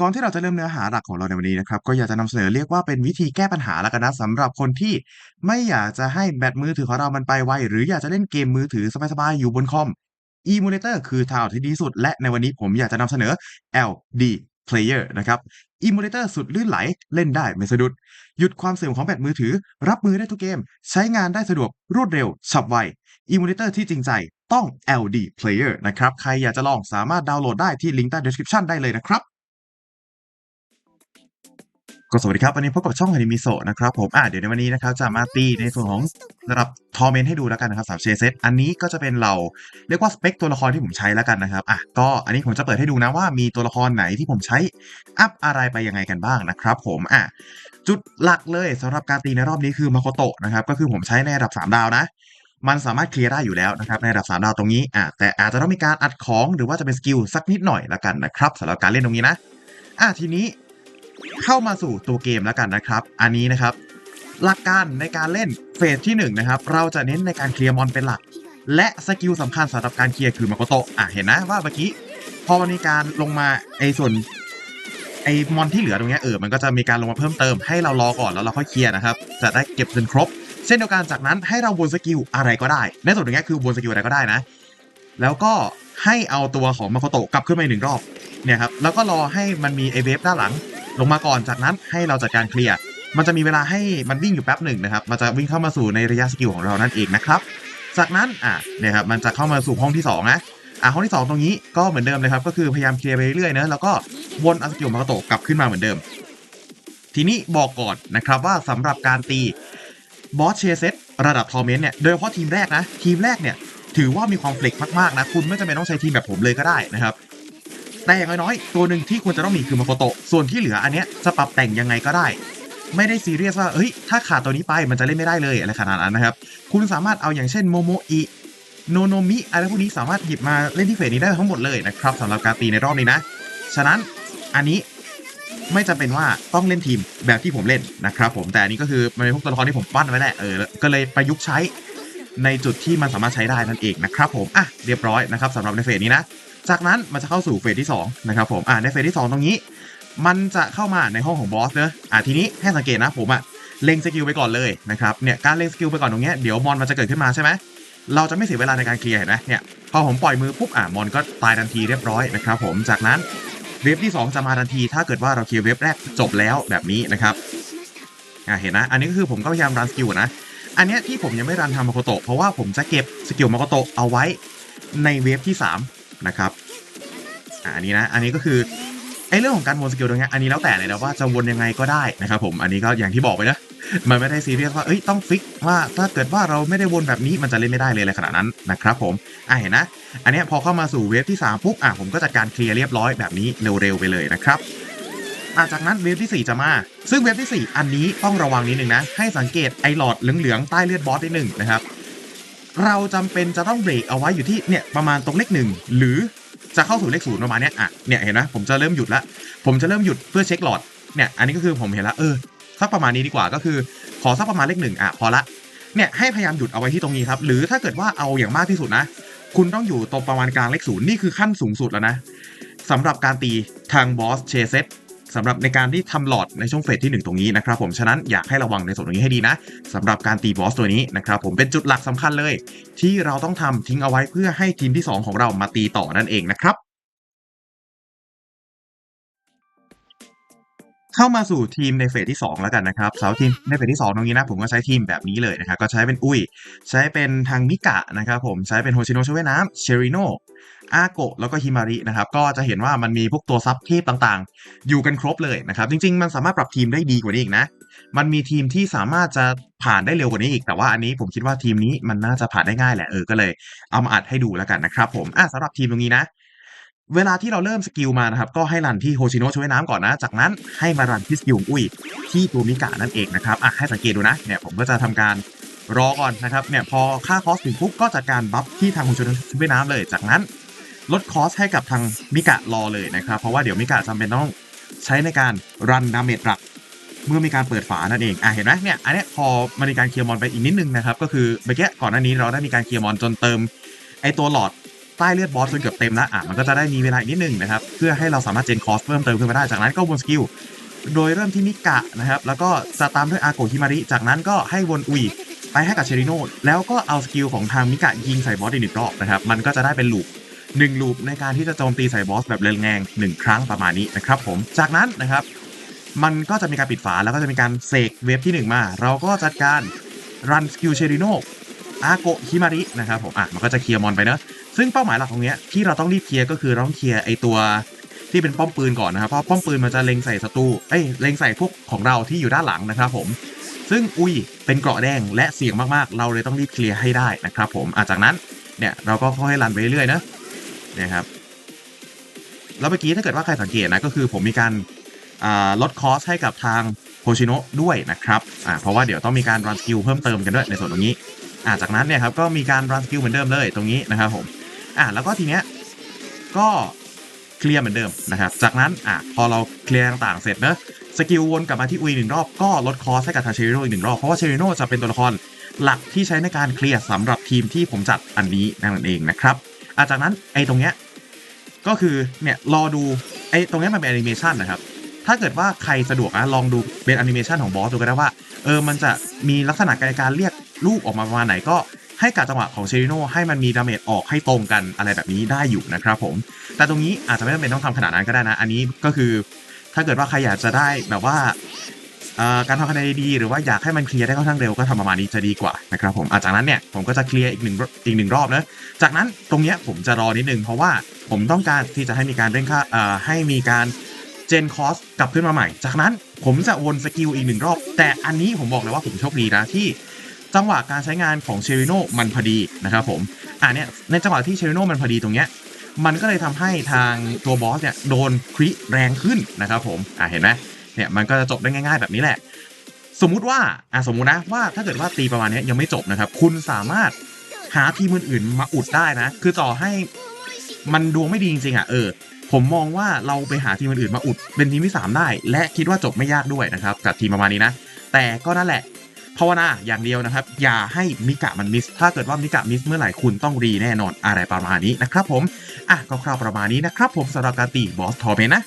ก่อนที่เราจะเริ่มเนื้อหาหลักของเราในวันนี้นะครับ ก็อยากจะนำเสนอเรียกว่าเป็นวิธีแก้ปัญหาแล้วกันนะสำหรับคนที่ไม่อยากจะให้แบตมือถือของเรามันไปไว หรืออยากจะเล่นเกมมือถือสบายๆอยู่บนคอม Emulator คือทางออกที่ดีที่สุด และในวันนี้ผมอยากจะนำเสนอ LD Player นะครับ Emulator สุดลื่นไหลเล่นได้ไม่สะดุด หยุดความเสื่อมของแบตมือถือ รับมือได้ทุกเกม ใช้งานได้สะดวกรวดเร็วฉับไว Emulator ที่จริงใจต้อง LD Player นะครับ ใครอยากจะลองสามารถดาวน์โหลดได้ที่ลิงก์ใต้ description ได้เลยนะครับ ก็สวัสดีครับวันนี้พบกับช่องฮานิมิโซะนะครับผมอะเดี๋ยวในวันนี้นะครับจะมาตีในส่วนของระดับทอร์เมนให้ดูแล้วกันนะครับสามเชเซตอันนี้ก็จะเป็นเราเรียกว่าสเปคตัวละครที่ผมใช้แล้วกันนะครับอะก็อันนี้ผมจะเปิดให้ดูนะว่ามีตัวละครไหนที่ผมใช้อัพอะไรไปยังไงกันบ้างนะครับผมอะจุดหลักเลยสำหรับการตีในรอบนี้คือมาโคโตะนะครับก็คือผมใช้ในระดับ 3 ดาวนะมันสามารถเคลียร์ได้อยู่แล้วนะครับในระดับ 3 ดาวตรงนี้อะแต่อาจจะต้องมีการอัดของหรือว่าจะเป็นสกิลสักนิดหน่อยละกันนะครับสำหรับการเล่นตรงนี้นะอะทีนี้ เข้ามาสู่ตัวเกมแล้วกันนะครับ อันนี้นะครับ หลักการในการเล่นเฟสที่1นนะครับ เราจะเน้นในการเคลียร์มอนเป็นหลัก และสกิลสำคัญสำหรับการเคลียร์คือมาโกโตะอะเห็นนะว่าเมื่อกี้พอมันมีการลงมาไอ้ส่วนไอ้มอนที่เหลือตรงเนี้ยเออ มันก็จะมีการลงมาเพิ่มเติมให้เรารอก่อนแล้วเราค่อยเคลียร์นะครับ จะได้เก็บจนครบ เช่นเดียวกันจากนั้นให้เราวนสกิลอะไรก็ได้ ในส่วนตรงนี้คือวนสกิลอะไรก็ได้นะ แล้วก็ให้เอาตัวของมาโกโตะกลับขึ้นมาหนึ่งรอบ เนี่ยครับ แล้วก็รอให้มันมีไอเวฟด้านหลัง ลงมาก่อนจากนั้นให้เราจัดการเคลียร์มันจะมีเวลาให้มันวิ่งอยู่แป๊บหนึ่งนะครับ มันจะวิ่งเข้ามาสู่ในระยะสกิลของเรานั่นเองนะครับ จากนั้นอะเนี่ยครับมันจะเข้ามาสู่ห้องที่2นะอะห้องที่ 2 ตรงนี้ก็เหมือนเดิมเลยครับ ก็คือพยายามเคลียร์ไปเรื่อยๆนะแล้วก็วนเอาสกิลมากระโตกลับขึ้นมาเหมือนเดิม ทีนี้บอกก่อนนะครับว่าสำหรับการตีบอสเชเซตระดับทอร์เมนต์เนี่ยโดยเฉพาะทีมแรกนะ ทีมแรกเนี่ยถือว่ามีความเฟล็กมากๆนะ คุณไม่จำเป็นต้องใช้ทีมแบบผมเลยก็ได้นะครับ แต่อย่างน้อยๆตัวหนึ่งที่ควรจะต้องมีคือมาโคโตะส่วนที่เหลืออันเนี้ยจะปรับแต่งยังไงก็ได้ ไม่ได้ซีเรียสว่าเฮ้ยถ้าขาดตัวนี้ไปมันจะเล่นไม่ได้เลยอะไรขนาดนั้นนะครับ คุณสามารถเอาอย่างเช่นโมโมอิโนโนมิอะไรพวกนี้สามารถหยิบมาเล่นที่เฟสนี้ได้ทั้งหมดเลยนะครับสำหรับการตีในรอบนี้นะ ฉะนั้นอันนี้ไม่จำเป็นว่าต้องเล่นทีมแบบที่ผมเล่นนะครับผมแต่อันนี้ก็คือมันเป็นพวกตัวละครที่ผมปั้นไว้แหละเออก็เลยประยุกต์ใช้ในจุดที่มันสามารถใช้ได้นั่นเองนะครับผมอะเรียบร้อยนะครับสำหรับในเฟสนี้นะ จากนั้นมันจะเข้าสู่เฟสที่2นะครับผมอ่าในเฟสที่ 2 ตรงนี้ มันจะเข้ามาในห้องของบอสเนอะอ่าทีนี้ให้สังเกตนะผมอะเล็งสกิลไปก่อนเลยนะครับเนี่ยการเล็งสกิลไปก่อนตรงเนี้ยเดี๋ยวมอนมันจะเกิดขึ้นมาใช่ไหมเราจะไม่เสียเวลาในการเคลียร์เห็นไหมเนี่ยพอผมปล่อยมือปุ๊บอ่ามอนก็ตายทันทีเรียบร้อยนะครับผมจากนั้นเวฟที่ 2 จะมาทันที ถ้าเกิดว่าเราเคลียร์เวฟแรกจบแล้วแบบนี้นะครับอ่าเห็นนะ อันนี้ก็คือผมก็พยายามรันสกิลนะ อันเนี้ยที่ผมยังไม่รันทำมาโคโตะเพราะว่าผมจะเก็บสกิลมาโคโตะเอาไว้ในเวฟที่ 3 นะครับอันนี้นะ อันนี้ก็คือไอ้เรื่องของการวนสกิลตรงเนี้ยอันนี้แล้วแต่เลยนะว่าจะวนยังไงก็ได้นะครับผม อันนี้ก็อย่างที่บอกไปนะ มันไม่ได้ซีเรียสว่า เอ้ย ต้องฟิกว่าถ้าเกิดว่าเราไม่ได้วนแบบนี้มันจะเล่นไม่ได้เลยอะไรขนาดนั้นนะครับผม อ่าเห็นนะ อันนี้พอเข้ามาสู่เวฟที่ 3 ปุ๊บ อะผมก็จัดการเคลียร์เรียบร้อยแบบนี้เร็วๆไปเลยนะครับอะจากนั้นเวฟที่ 4 จะมา ซึ่งเวฟที่ 4 อันนี้ต้องระวังนิดนึงนะ ให้สังเกตไอหลอดเหลืองๆใต้เลือดบอสนิดหนึ่งนะครับ เราจำเป็นจะต้องเบรกเอาไว้อยู่ที่เนี่ยประมาณตรงเลขหนึ่งหรือจะเข้าสู่เลขศูนย์ประมาณเนี้ยอะเนี่ยเห็นไหมผมจะเริ่มหยุดละผมจะเริ่มหยุดเพื่อเช็คหลอดเนี่ยอันนี้ก็คือผมเห็นละเออสักประมาณนี้ดีกว่าก็คือ ขอสักประมาณเลขหนึ่งอะพอละเนี่ยให้พยายามหยุดเอาไว้ที่ตรงนี้ครับ หรือถ้าเกิดว่าเอาอย่างมากที่สุดนะ คุณต้องอยู่ตรงประมาณกลางเลขศูนย์นี่คือขั้นสูงสุดแล้วนะสำหรับการตีทางบอสเชเซต สำหรับในการที่ทำหลอดในช่วงเฟสที่ 1 ตรงนี้นะครับผมฉะนั้นอยากให้ระวังในส่วนตรงนี้ให้ดีนะสำหรับการตีบอสตัวนี้นะครับผมเป็นจุดหลักสำคัญเลย ที่เราต้องทำทิ้งเอาไว้เพื่อให้ทีมที่ 2 ของเรามาตีต่อนั่นเองนะครับ เข้ามาสู่ทีมในเฟสที่ 2 แล้วกันนะครับสาวทีมในเฟสที่ 2 ตรงนี้นะผมก็ใช้ทีมแบบนี้เลยนะครับก็ใช้เป็นอุ้ย ใช้เป็นทางมิกะนะครับผมใช้เป็นโฮชิโนช่วยน้ำเชริโนอาโกะแล้วก็ฮิมารินะครับก็จะเห็นว่ามันมีพวกตัวซับเทพต่างๆ อยู่กันครบเลยนะครับจริงๆ มันสามารถปรับทีมได้ดีกว่านี้อีกนะ มันมีทีมที่สามารถจะผ่านได้เร็วกว่านี้อีก แต่ว่าอันนี้ผมคิดว่าทีมนี้มันน่าจะผ่านได้ง่ายแหละเออก็เลย เอามาอัดให้ดูแล้วกันนะครับผมอะสำหรับทีมตรงนี้นะ เวลาที่เราเริ่มสกิลมานะครับ ก็ให้รันที่โฮชิโนะช่วยน้ำก่อนนะ จากนั้นให้มารันที่สกิลองอุ้ยที่ตัวมิกะนั่นเองนะครับอะให้สังเกตดูนะเนี่ยผมก็จะทำการรอก่อนนะครับเนี่ยพอค่าคอสถึงปุ๊บก็จัดการบัฟที่ทางโฮชิโนะช่วยน้ำเลย จากนั้นลดคอสให้กับทางมิกะรอเลยนะครับ เพราะว่าเดี๋ยวมิกะจำเป็นต้องใช้ในการรันดาเมจหลักเมื่อมีการเปิดฝานั่นเอง อะเห็นไหมเนี่ย อันเนี้ยพอมันมีการเคลียร์มอนไปอีกนิดนึงนะครับ ก็คือเมื่อกี้ก่อนหน้านี้เราได้มีการเคลียร์มอนจนเติมไอตัวหลอด ใต้เลือดบอสจนเกือบเต็มแล้วอะมันก็จะได้มีเวลาอีกนิดนึงนะครับ เพื่อให้เราสามารถเจนคอสเพิ่มเติมขึ้นมาได้ จากนั้นก็วนสกิล โดยเริ่มที่มิกะนะครับ แล้วก็จะตามด้วยอาโกฮิมาริ จากนั้นก็ให้วนอุยไปให้กับเชริโนแล้วก็เอาสกิลของทางมิกะยิงใส่บอสอีกหนึ่งรอบนะครับ มันก็จะได้เป็นลูปหนึ่งลูปในการที่จะโจมตีใส่บอสแบบแรงหนึ่งครั้งประมาณนี้นะครับผม จากนั้นนะครับ มันก็จะมีการปิดฝาแล้วก็จะมีการเสกเวฟที่ 1 มา เราก็จัดการรันสกิลเชริโน อาโกฮิมารินะครับผมอะมันก็จะเคลียร์มอนไปเนอะซึ่งเป้าหมายหลักของเนี้ยที่เราต้องรีบเคลียร์ก็คือเราต้องเคลียร์ไอตัวที่เป็นป้อมปืนก่อนนะครับเพราะป้อมปืนมันจะเล็งใส่ศัตรูเอ้ยเล็งใส่พวกของเราที่อยู่ด้านหลังนะครับผม ซึ่งอุ้ยเป็นเกราะแดงและเสี่ยงมากๆ เราเลยต้องรีบเคลียร์ให้ได้นะครับผมอะจากนั้นเนี่ยเราก็ค่อยๆรันไปเรื่อยๆนะนี่ยครับแล้วเมื่อกี้ถ้าเกิดว่าใครสังเกตนะก็คือผมมีการลดคอสให้กับทางโฮชิโนะด้วยนะครับอ่าเพราะว่าเดี๋ยวต้องมีการรันสกิลเพิ่มเติมกันด้วยในส่วนตรงนี้ อ่าจากนั้นเนี่ยครับก็มีการรันสกิลเหมือนเดิมเลยตรงนี้นะครับผมอ่าแล้วก็ทีเนี้ยก็เคลียร์เหมือนเดิมนะครับ จากนั้นอ่าพอเราเคลียร์ต่างๆเสร็จเนอะสกิลวนกลับมาที่อุยหนึ่งรอบก็ลดคอสให้กับทาเชริโนอีกหนึ่งรอบเพราะว่าเชริโนจะเป็นตัวละครหลักที่ใช้ในการเคลียร์สำหรับทีมที่ผมจัดอันนี้นั่นเองนะครับอ่าจากนั้นไอ้ตรงเนี้ยก็คือเนี่ยรอดูไอ้ตรงเนี้ยมันเป็นแอนิเมชันนะครับถ้าเกิดว่าใครสะดวกนะลองดูเป็นแอนิเมชันของบอสดูก็ได้ว่าเออมันจะมีลักษณะการเรียก ลูกออกมาประมาณไหนก็ให้กะจังหวะของเชริโนให้มันมีดาเมจออกให้ตรงกันอะไรแบบนี้ได้อยู่นะครับผม แต่ตรงนี้อาจจะไม่จำเป็นต้องทำขนาดนั้นก็ได้นะ อันนี้ก็คือถ้าเกิดว่าใครอยากจะได้แบบว่าการทำคะแนนดีหรือว่าอยากให้มันเคลียร์ได้ค่อนข้างเร็วก็ทำประมาณนี้จะดีกว่านะครับผมอะจากนั้นเนี่ยผมก็จะเคลียร์อีกหนึ่งอีกหนึ่งรอบนะจากนั้นตรงเนี้ยผมจะรอนิดนึงเพราะว่าผมต้องการที่จะให้มีการเร่งค่าให้มีการเจนคอสกลับขึ้นมาใหม่ จากนั้นผมจะวนสกิลอีกหนึ่งรอบ แต่อันนี้ผมบอกเลยว่าผมโชคดีนะที่ จังหวะการใช้งานของเชริโนมันพอดีนะครับผมอ่าเนี่ยในจังหวะที่เชริโนมันพอดีตรงเนี้ยมันก็เลยทำให้ทางตัวบอสเนี่ยโดนคริแรงขึ้นนะครับผมอ่าเห็นไหมเนี่ยมันก็จะจบได้ง่ายๆแบบนี้แหละ สมมุติว่าอ่าสมมุตินะว่าถ้าเกิดว่าตีประมาณนี้ยังไม่จบนะครับ คุณสามารถหาทีมอื่นๆมาอุดได้นะ คือต่อให้มันดวงไม่ดีจริงๆอะเออผมมองว่าเราไปหาทีมอื่นมาอุดเป็นทีมที่ 3 ได้ และคิดว่าจบไม่ยากด้วยนะครับกับทีมประมาณนี้นะ แต่ก็นั่นแหละ ภาวนาอย่างเดียวนะครับ อย่าให้มิกะมันมิส ถ้าเกิดว่ามิกะมิสเมื่อไหร่คุณต้องรีแน่นอนอะไรประมาณนี้นะครับผม อะก็คร่าวๆประมาณนี้นะครับผมสำหรับการตีบอสทอมเมนนะ